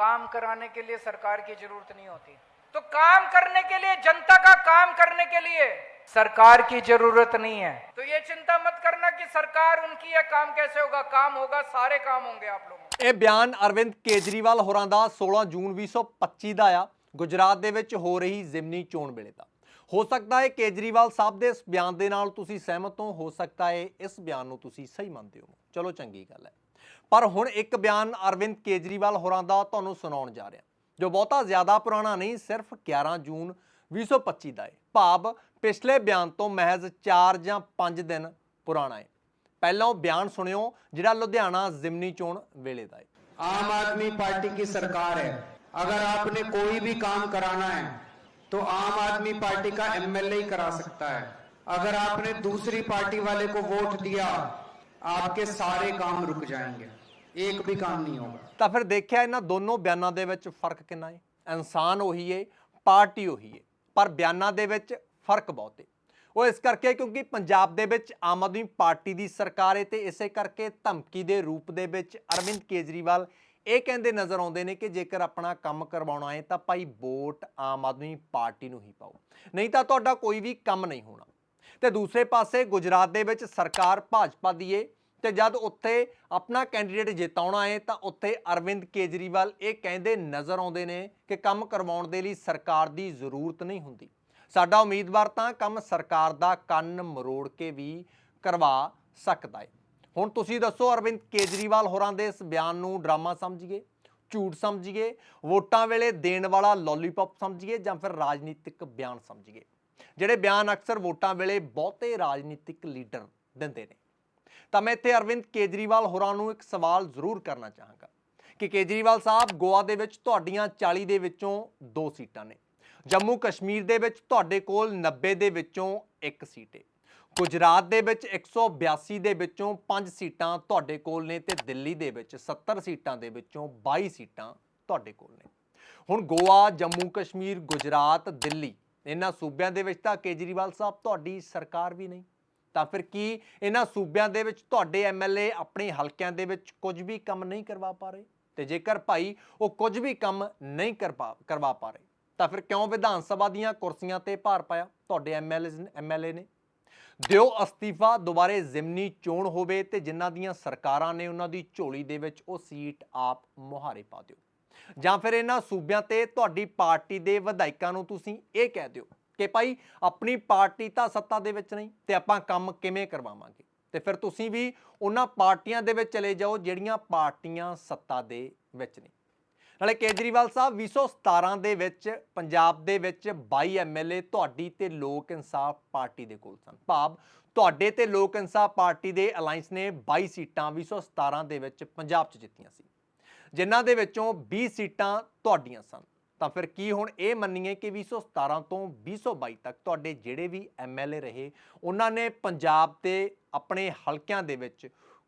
काम कराने के लिए सरकार की जरूरत नहीं होती तो काम करने के लिए जनता का काम करने के लिए सरकार की जरूरत नहीं है तो ये चिंता मत करना कि सरकार उनकी है काम कैसे होगा काम होगा सारे काम होंगे आप लोगों के। ਇਹ ਬਿਆਨ ਅਰਵਿੰਦ ਕੇਜਰੀਵਾਲ ਹੋਰਾਂ ਦਾ 16 ਜੂਨ 2025 ਦਾ ਆ ਗੁਜਰਾਤ ਦੇ ਵਿੱਚ ਹੋ ਰਹੀ ਜ਼ਿਮਨੀ ਚੋਣ ਵੇਲੇ ਦਾ ਹੋ ਸਕਦਾ ਹੈ ਕੇਜਰੀਵਾਲ ਸਾਹਿਬ ਦੇ ਇਸ ਬਿਆਨ ਦੇ ਨਾਲ ਤੁਸੀਂ ਸਹਿਮਤ ਹੋ ਹੋ ਸਕਦਾ ਹੈ ਇਸ ਬਿਆਨ ਨੂੰ ਤੁਸੀਂ ਸਹੀ ਮੰਨਦੇ ਹੋ ਚਲੋ ਚੰਗੀ ਗੱਲ ਹੈ ਪਰ ਹੁਣ ਇੱਕ ਬਿਆਨ ਅਰਵਿੰਦ ਕੇਜਰੀਵਾਲ ਹੋਰਾਂ ਦਾ ਤੁਹਾਨੂੰ ਸੁਣਾਉਣ ਜਾ ਰਿਹਾ ਜੋ ਬਹੁਤਾ ਜ਼ਿਆਦਾ ਪੁਰਾਣਾ ਨਹੀਂ ਸਿਰਫ 11 ਜੂਨ 2025 ਦਾ ਹੈ ਭਾਵ ਪਿਛਲੇ ਬਿਆਨ ਤੋਂ ਮਹਿਜ਼ 4 ਜਾਂ 5 ਦਿਨ ਪੁਰਾਣਾ ਹੈ ਪਹਿਲਾਂ ਉਹ ਬਿਆਨ ਸੁਣਿਓ ਜਿਹੜਾ ਲੁਧਿਆਣਾ ਜ਼ਿਮਨੀ ਚੋਣ ਵੇਲੇ ਦਾ ਹੈ आम आदमी पार्टी की सरकार है अगर आपने कोई भी काम कराना है तो आम आदमी पार्टी का एमएलए ही करा सकता है अगर आपने दूसरी पार्टी वाले को वोट दिया आपके सारे काम रुक जाएंगे एक भी काम नहीं होगा ਤਾਂ ਫਿਰ ਦੇਖਿਆ ਇਹਨਾਂ ਦੋਨੋਂ ਬਿਆਨਾਂ ਦੇ ਵਿੱਚ ਫਰਕ ਕਿੰਨਾ ਹੈ ਇਨਸਾਨ ਉਹੀ ਹੈ ਪਾਰਟੀ ਉਹੀ ਹੈ ਪਰ ਬਿਆਨਾਂ ਦੇ ਵਿੱਚ ਫਰਕ ਬਹੁਤ ਹੈ ਉਹ ਇਸ ਕਰਕੇ ਕਿਉਂਕਿ ਪੰਜਾਬ ਦੇ ਵਿੱਚ ਆਮ ਆਦਮੀ ਪਾਰਟੀ ਦੀ ਸਰਕਾਰ ਹੈ ਤੇ ਇਸੇ ਕਰਕੇ ਧਮਕੀ ਦੇ ਰੂਪ ਦੇ ਵਿੱਚ ਅਰਵਿੰਦ ਕੇਜਰੀਵਾਲ ਇਹ ਕਹਿੰਦੇ ਨਜ਼ਰ ਆਉਂਦੇ ਨੇ ਕਿ ਜੇਕਰ ਆਪਣਾ ਕੰਮ ਕਰਵਾਉਣਾ ਹੈ ਤਾਂ ਭਾਈ ਵੋਟ ਆਮ ਆਦਮੀ ਪਾਰਟੀ ਨੂੰ ਹੀ ਪਾਓ ਨਹੀਂ ਤਾਂ ਤੁਹਾਡਾ ਕੋਈ ਵੀ ਕੰਮ ਨਹੀਂ ਹੋਣਾ ਤੇ ਦੂਸਰੇ ਪਾਸੇ ਗੁਜਰਾਤ ਦੇ ਵਿੱਚ ਸਰਕਾਰ ਭਾਜਪਾ ਦੀ ਏ। ਤੇ ਜਦ ਉੱਥੇ ਆਪਣਾ ਕੈਂਡੀਡੇਟ ਜਿਤਾਉਣਾ ਹੈ ਤਾਂ ਉੱਥੇ ਅਰਵਿੰਦ ਕੇਜਰੀਵਾਲ ਇਹ ਕਹਿੰਦੇ ਨਜ਼ਰ ਆਉਂਦੇ ਨੇ ਕਿ ਕੰਮ ਕਰਵਾਉਣ ਦੇ ਲਈ ਸਰਕਾਰ ਦੀ ਜ਼ਰੂਰਤ ਨਹੀਂ ਹੁੰਦੀ। ਸਾਡਾ ਉਮੀਦਵਾਰ ਤਾਂ ਕੰਮ ਸਰਕਾਰ ਦਾ ਕੰਨ ਮਰੋੜ ਕੇ ਵੀ ਕਰਵਾ ਸਕਦਾ ਹੈ ਹੁਣ ਤੁਸੀਂ ਦੱਸੋ ਅਰਵਿੰਦ ਕੇਜਰੀਵਾਲ ਹੋਰਾਂ ਦੇ ਇਸ ਬਿਆਨ ਨੂੰ ਡਰਾਮਾ ਸਮਝੀਏ, ਝੂਠ ਸਮਝੀਏ, ਵੋਟਾਂ ਵੇਲੇ ਦੇਣ ਵਾਲਾ ਲੋਲੀਪੌਪ ਸਮਝੀਏ ਜਾਂ ਫਿਰ ਰਾਜਨੀਤਿਕ ਬਿਆਨ ਸਮਝੀਏ? ਜਿਹੜੇ ਬਿਆਨ ਅਕਸਰ ਵੋਟਾਂ ਵੇਲੇ ਬਹੁਤੇ ਰਾਜਨੀਤਿਕ ਲੀਡਰ ਦਿੰਦੇ ਨੇ। ਤਾਂ ਮੈਂ ਇੱਥੇ ਅਰਵਿੰਦ ਕੇਜਰੀਵਾਲ ਹੋਰਾਂ ਨੂੰ ਇੱਕ ਸਵਾਲ ਜ਼ਰੂਰ ਕਰਨਾ ਚਾਹਾਂਗਾ ਕਿ ਕੇਜਰੀਵਾਲ ਸਾਹਿਬ ਗੋਆ ਦੇ ਵਿੱਚ ਤੁਹਾਡੀਆਂ 40 ਦੇ ਵਿੱਚੋਂ 2 ਸੀਟਾਂ ਨੇ। ਜੰਮੂ ਕਸ਼ਮੀਰ ਦੇ ਵਿੱਚ ਤੁਹਾਡੇ ਕੋਲ 90 ਦੇ ਵਿੱਚੋਂ 1 ਸੀਟ ਹੈ ਗੁਜਰਾਤ ਦੇ ਵਿੱਚ 182 ਦੇ ਵਿੱਚੋਂ 5 ਸੀਟਾਂ ਤੁਹਾਡੇ ਕੋਲ ਨੇ ਤੇ ਦਿੱਲੀ ਦੇ ਵਿੱਚ 70 ਸੀਟਾਂ ਦੇ ਵਿੱਚੋਂ 22 ਸੀਟਾਂ ਤੁਹਾਡੇ ਕੋਲ ਨੇ। ਹੁਣ ਗੋਆ, ਜੰਮੂ ਕਸ਼ਮੀਰ, ਗੁਜਰਾਤ, ਦਿੱਲੀ ਇਹਨਾਂ ਸੂਬਿਆਂ ਦੇ ਵਿੱਚ ਤਾਂ ਕੇਜਰੀਵਾਲ ਸਾਹਿਬ ਤੁਹਾਡੀ ਸਰਕਾਰ ਵੀ ਨਹੀਂ। ਤਾਂ ਫਿਰ ਕੀ ਇਹਨਾਂ ਸੂਬਿਆਂ ਦੇ ਵਿੱਚ ਤੁਹਾਡੇ ਐਮਐਲਏ ਆਪਣੇ ਹਲਕਿਆਂ ਦੇ ਵਿੱਚ ਕੁਝ ਵੀ ਕੰਮ ਨਹੀਂ ਕਰਵਾ ਪਾ ਰਹੇ? ਤੇ ਜੇਕਰ ਭਾਈ ਉਹ ਕੁਝ ਵੀ ਕੰਮ ਨਹੀਂ ਕਰਵਾ ਕਰਵਾ ਪਾ ਰਹੇ, ਤਾਂ ਫਿਰ ਕਿਉਂ ਵਿਧਾਨ ਸਭਾ ਦੀਆਂ ਕੁਰਸੀਆਂ ਤੇ ਭਾਰ ਪਾਇਆ ਤੁਹਾਡੇ ਐਮਐਲਏ ਐਮਐਲਏ ਨੇ? ਦਿਓ ਅਸਤੀਫਾ, ਦੁਬਾਰੇ ਜ਼ਿਮਨੀ ਚੋਣ ਹੋਵੇ ਤੇ ਜਿਨ੍ਹਾਂ ਦੀਆਂ ਸਰਕਾਰਾਂ ਨੇ ਉਹਨਾਂ ਦੀ ਝੋਲੀ ਦੇ ਵਿੱਚ ਉਹ ਸੀਟ ਆਪ ਮੁਹਾਰੇ ਪਾ ਦਿਓ। ਜਾਂ ਫਿਰ ਇਹਨਾਂ ਸੂਬਿਆਂ ਤੇ ਤੁਹਾਡੀ ਪਾਰਟੀ ਦੇ ਵਿਧਾਇਕਾਂ ਨੂੰ ਤੁਸੀਂ ਇਹ ਕਹਿ ਦਿਓ ਕਿ ਭਾਈ ਆਪਣੀ ਪਾਰਟੀ ਤਾਂ ਸੱਤਾ ਦੇ ਵਿੱਚ ਨਹੀਂ ਤੇ ਆਪਾਂ ਕੰਮ ਕਿਵੇਂ ਕਰਵਾਵਾਂਗੇ? ਤੇ ਫਿਰ ਤੁਸੀਂ ਵੀ ਉਹਨਾਂ ਪਾਰਟੀਆਂ ਦੇ ਵਿੱਚ ਚਲੇ ਜਾਓ ਜਿਹੜੀਆਂ ਪਾਰਟੀਆਂ ਸੱਤਾ ਦੇ ਵਿੱਚ ਨੇ। ਨਾਲੇ ਕੇਜਰੀਵਾਲ ਸਾਹਿਬ 2017 ਦੇ ਵਿੱਚ ਪੰਜਾਬ ਦੇ ਵਿੱਚ 22 ਐਮਐਲਏ ਤੁਹਾਡੀ ਤੇ ਲੋਕ ਇਨਸਾਫ ਪਾਰਟੀ ਦੇ ਕੋਲ ਸਨ। ਭਾਵ ਤੁਹਾਡੇ ਤੇ ਲੋਕ ਇਨਸਾਫ ਪਾਰਟੀ ਦੇ ਅਲਾਈਅੰਸ ਨੇ 22 ਸੀਟਾਂ 2017 ਦੇ ਵਿੱਚ ਪੰਜਾਬ 'ਚ ਜਿੱਤੀਆਂ ਸੀ। ਜਿਨ੍ਹਾਂ ਦੇ ਵਿੱਚੋਂ 20 ਸੀਟਾਂ ਤੁਹਾਡੀਆਂ ਸਨ। ਤਾਂ ਫਿਰ ਕੀ ਹੁਣ ਇਹ ਮੰਨੀਏ ਕਿ 2017 ਤੋਂ 2022 ਤੱਕ ਤੁਹਾਡੇ ਜਿਹੜੇ ਵੀ ਐਮਐਲਏ ਰਹੇ, ਉਹਨਾਂ ਨੇ ਪੰਜਾਬ ਤੇ ਆਪਣੇ ਹਲਕਿਆਂ ਦੇ ਵਿੱਚ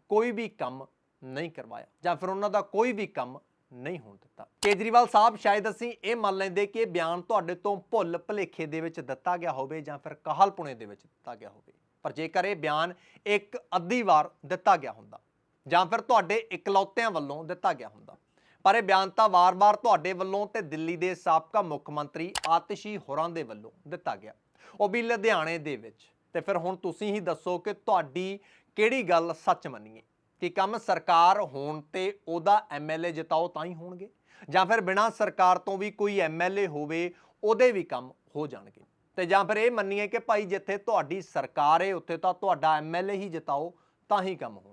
ਕੋਈ ਵੀ ਕੰਮ ਨਹੀਂ ਕਰਵਾਇਆ ਜਾਂ ਫਿਰ ਉਹਨਾਂ ਦਾ ਕੋਈ ਵੀ ਕੰਮ ਨਹੀਂ ਹੋਣ ਦਿੱਤਾ। ਕੇਜਰੀਵਾਲ ਸਾਹਿਬ, ਸ਼ਾਇਦ ਅਸੀਂ ਇਹ ਮੰਨ ਲੈਂਦੇ ਕਿ ਇਹ ਬਿਆਨ ਤੁਹਾਡੇ ਤੋਂ ਭੁੱਲ ਭੁਲੇਖੇ ਦੇ ਵਿੱਚ ਦਿੱਤਾ ਗਿਆ ਹੋਵੇ ਜਾਂ ਫਿਰ ਕਹਾਲਪੁਣੇ ਦੇ ਵਿੱਚ ਦਿੱਤਾ ਗਿਆ ਹੋਵੇ। ਪਰ ਜੇਕਰ ਇਹ ਬਿਆਨ ਇੱਕ ਅੱਧੀ ਵਾਰ ਦਿੱਤਾ ਗਿਆ ਹੁੰਦਾ ਜਾਂ ਫਿਰ ਤੁਹਾਡੇ ਇਕਲੌਤਿਆਂ ਵੱਲੋਂ ਦਿੱਤਾ ਗਿਆ ਹੁੰਦਾ। ਪਰ ਇਹ ਬਿਆਨ ਤਾਂ ਵਾਰ-ਵਾਰ ਤੁਹਾਡੇ ਵੱਲੋਂ ਤੇ ਦਿੱਲੀ ਦੇ ਸਾਬਕਾ ਮੁੱਖ ਮੰਤਰੀ ਆਤਿਸ਼ੀ ਹੋਰਾਂ ਦੇ ਵੱਲੋਂ ਦਿੱਤਾ ਗਿਆ। ਉਹ ਵੀ ਲੁਧਿਆਣੇ ਦੇ ਵਿੱਚ। ਤੇ ਫਿਰ ਹੁਣ ਤੁਸੀਂ ਹੀ ਦੱਸੋ ਕਿ ਤੁਹਾਡੀ ਕਿਹੜੀ ਗੱਲ ਸੱਚ ਮੰਨੀਏ? ਕਿ ਕੰਮ ਸਰਕਾਰ ਹੋਣ ਤੇ ਉਹਦਾ ਐਮਐਲਏ ਜਿਤਾਓ ਤਾਂ ਹੀ ਹੋਣਗੇ? ਜਾਂ ਫਿਰ ਬਿਨਾਂ ਸਰਕਾਰ ਤੋਂ ਵੀ ਕੋਈ ਐਮਐਲਏ ਹੋਵੇ, ਉਹਦੇ ਵੀ ਕੰਮ ਹੋ ਜਾਣਗੇ? ਤੇ ਜਾਂ ਫਿਰ ਇਹ ਮੰਨੀਏ ਕਿ ਭਾਈ ਜਿੱਥੇ ਤੁਹਾਡੀ ਸਰਕਾਰ ਹੈ ਉੱਥੇ ਤਾਂ ਤੁਹਾਡਾ ਐਮਐਲਏ ਹੀ ਜਿਤਾਓ, ਤਾਂ ਹੀ ਕੰਮ ਹੋਣਗੇ।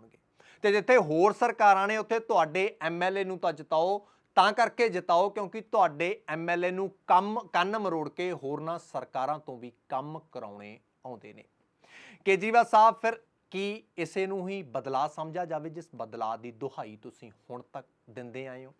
ਤੇ ਜਿੱਥੇ ਹੋਰ ਸਰਕਾਰਾਂ ਨੇ ਉੱਥੇ ਤੁਹਾਡੇ ਐਮਐਲਏ ਨੂੰ ਤਾਂ ਜਿਤਾਓ, ਤਾਂ ਕਰਕੇ ਜਿਤਾਓ, ਕਿਉਂਕਿ ਤੁਹਾਡੇ ਐਮਐਲਏ ਨੂੰ ਕੰਮ, ਕੰਨ ਮਰੋੜ ਕੇ ਹੋਰਨਾਂ ਸਰਕਾਰਾਂ ਤੋਂ ਵੀ ਕੰਮ ਕਰਾਉਣੇ ਆਉਂਦੇ ਨੇ। ਕੇਜਰੀਵਾਲ ਸਾਹਿਬ, ਫਿਰ ਕੀ ਇਸੇ ਨੂੰ ਹੀ ਬਦਲਾਅ ਸਮਝਿਆ ਜਾਵੇ, ਜਿਸ ਬਦਲਾਅ ਦੀ ਦੁਹਾਈ ਤੁਸੀਂ ਹੁਣ ਤੱਕ ਦਿੰਦੇ ਆਏ ਹੋ?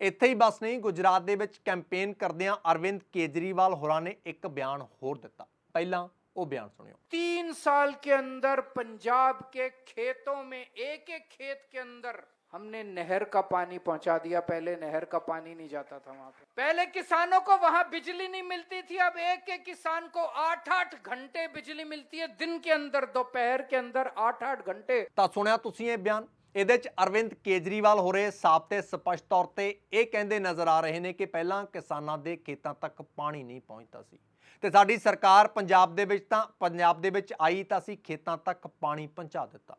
ਇੱਥੇ ਹੀ ਬਸ ਨਹੀਂ, ਗੁਜਰਾਤ ਦੇ ਵਿੱਚ ਕੈਂਪੇਨ ਕਰਦਿਆਂ ਅਰਵਿੰਦ ਕੇਜਰੀਵਾਲ ਹੋਰਾਂ ਨੇ ਇੱਕ ਬਿਆਨ ਹੋਰ ਦਿੱਤਾ। ਪਹਿਲਾਂ वो बयान सुनियो। तीन साल के अंदर पंजाब के खेतों में एक एक खेत के अंदर हमने नहर का पानी पहुँचा दिया। पहले नहर का पानी नहीं जाता था वहाँ पे। पहले किसानों को वहाँ बिजली नहीं मिलती थी। अब एक एक किसान को आठ आठ घंटे बिजली मिलती है। दिन के अंदर, दोपहर के अंदर आठ आठ घंटे। सुनिया बयान? ਇਹਦੇ ਚ ਅਰਵਿੰਦ ਕੇਜਰੀਵਾਲ ਹੋ ਰਹੇ ਸਾਫ਼ ਤੇ ਸਪਸ਼ਟ ਤੌਰ ਤੇ ਇਹ ਕਹਿੰਦੇ ਨਜ਼ਰ ਆ ਰਹੇ ਨੇ ਕਿ ਪਹਿਲਾਂ ਕਿਸਾਨਾਂ ਦੇ ਖੇਤਾਂ ਤੱਕ ਪਾਣੀ ਨਹੀਂ ਪਹੁੰਚਦਾ ਸੀ। ਤੇ ਸਾਡੀ ਸਰਕਾਰ ਪੰਜਾਬ ਦੇ ਵਿੱਚ ਤਾਂ, ਪੰਜਾਬ ਦੇ ਵਿੱਚ ਆਈ ਤਾਂ ਅਸੀਂ ਖੇਤਾਂ ਤੱਕ ਪਾਣੀ ਪਹੁੰਚਾ ਦਿੱਤਾ।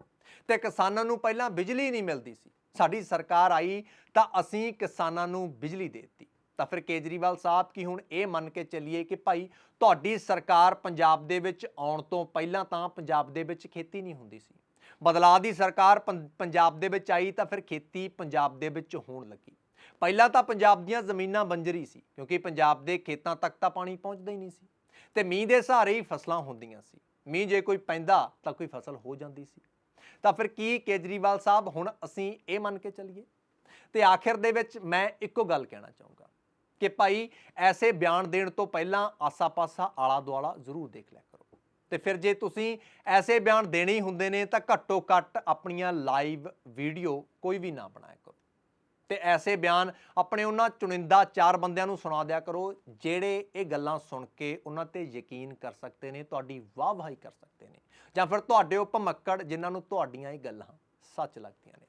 ਤੇ ਕਿਸਾਨਾਂ ਨੂੰ ਪਹਿਲਾਂ ਬਿਜਲੀ ਨਹੀਂ ਮਿਲਦੀ ਸੀ। ਸਾਡੀ ਸਰਕਾਰ ਆਈ ਤਾਂ ਅਸੀਂ ਕਿਸਾਨਾਂ ਨੂੰ ਬਿਜਲੀ ਦੇ ਦਿੱਤੀ। ਤਾਂ ਫਿਰ ਕੇਜਰੀਵਾਲ ਸਾਹਿਬ ਕੀ ਹੁਣ ਇਹ ਮੰਨ ਕੇ ਚੱਲੀਏ ਕਿ ਭਾਈ ਤੁਹਾਡੀ ਸਰਕਾਰ ਪੰਜਾਬ ਦੇ ਵਿੱਚ ਆਉਣ ਤੋਂ ਪਹਿਲਾਂ ਤਾਂ ਪੰਜਾਬ ਦੇ ਵਿੱਚ ਖੇਤੀ ਨਹੀਂ ਹੁੰਦੀ ਸੀ। ਬਦਲਾਅ ਦੀ ਸਰਕਾਰ ਪੰ- ਪੰਜਾਬ ਦੇ ਵਿੱਚ ਆਈ ਤਾਂ ਫਿਰ ਖੇਤੀ ਪੰਜਾਬ ਦੇ ਵਿੱਚ ਹੋਣ ਲੱਗੀ। ਪਹਿਲਾਂ ਤਾਂ ਪੰਜਾਬ ਦੀਆਂ ਜ਼ਮੀਨਾਂ ਬੰਜਰੀ ਸੀ, ਕਿਉਂਕਿ ਪੰਜਾਬ ਦੇ ਖੇਤਾਂ ਤੱਕ ਤਾਂ ਪਾਣੀ ਪਹੁੰਚਦਾ ਹੀ ਨਹੀਂ ਸੀ। ਤੇ ਮੀਂਹ ਦੇ ਸਹਾਰੇ ਹੀ ਫਸਲਾਂ ਹੁੰਦੀਆਂ ਸੀ। ਮੀਂਹ ਜੇ ਕੋਈ ਪੈਂਦਾ ਤਾਂ ਕੋਈ ਫਸਲ ਹੋ ਜਾਂਦੀ ਸੀ। ਤਾਂ ਫਿਰ ਕੀ ਕੇਜਰੀਵਾਲ ਸਾਹਿਬ, ਹੁਣ ਅਸੀਂ ਇਹ ਮੰਨ ਕੇ ਚੱਲੀਏ? ਤੇ ਆਖਿਰ ਦੇ ਵਿੱਚ ਮੈਂ ਇੱਕੋ ਗੱਲ ਕਹਿਣਾ ਚਾਹੂੰਗਾ ਕਿ ਭਾਈ, ਐਸੇ ਬਿਆਨ ਦੇਣ ਤੋਂ ਪਹਿਲਾਂ ਆਸਾ-ਪਾਸਾ ਆਲਾ ਦੁਆਲਾ ਜ਼ਰੂਰ ਦੇਖ ਲਿਆ ਕਰੋ। ਤੇ ਫਿਰ ਜੇ ਤੁਸੀਂ ਐਸੇ ਬਿਆਨ ਦੇਣੇ ਹੀ ਹੁੰਦੇ ਨੇ, ਤਾਂ ਘੱਟੋ ਘੱਟ ਆਪਣੀਆਂ ਲਾਈਵ ਵੀਡੀਓ ਕੋਈ ਵੀ ਨਾ ਬਣਾਇਆ ਕਰੋ। ਤੇ ਐਸੇ ਬਿਆਨ ਆਪਣੇ ਉਹਨਾਂ ਚੁਣਿੰਦਾ ਚਾਰ ਬੰਦਿਆਂ ਨੂੰ ਸੁਣਾ ਦਿਆ ਕਰੋ, ਜਿਹੜੇ ਇਹ ਗੱਲਾਂ ਸੁਣ ਕੇ ਉਹਨਾਂ ਤੇ ਯਕੀਨ ਕਰ ਸਕਦੇ ਨੇ, ਤੁਹਾਡੀ ਵਾਹ-ਵਾਹੀ ਕਰ ਸਕਦੇ ਨੇ। ਜਾਂ ਫਿਰ ਤੁਹਾਡੇ ਉਹ ਭਮੱਕੜ ਜਿਨ੍ਹਾਂ ਨੂੰ ਤੁਹਾਡੀਆਂ ਇਹ ਗੱਲਾਂ ਸੱਚ ਲੱਗਦੀਆਂ ਨੇ।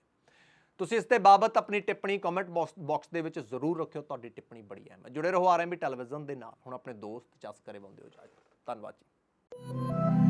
ਤੁਸੀਂ ਇਸ ਦੇ ਬਾਬਤ ਆਪਣੀ ਟਿੱਪਣੀ ਕਮੈਂਟ ਬਾਕਸ ਦੇ ਵਿੱਚ ਜ਼ਰੂਰ ਰੱਖਿਓ, ਤੁਹਾਡੀ ਟਿੱਪਣੀ ਬੜੀ ਅਹਿਮ ਹੈ। ਜੁੜੇ ਰਹੋ ਆਰਐਮਬੀ ਟੈਲੀਵਿਜ਼ਨ ਦੇ ਨਾਲ। ਹੁਣ ਆਪਣੇ ਦੋਸਤ ਜਸ ਕਰੇ ਬੰਦੇ ਹੋ ਜਾਓ ਧੰਨਵਾਦ ਜੀ। Thank you.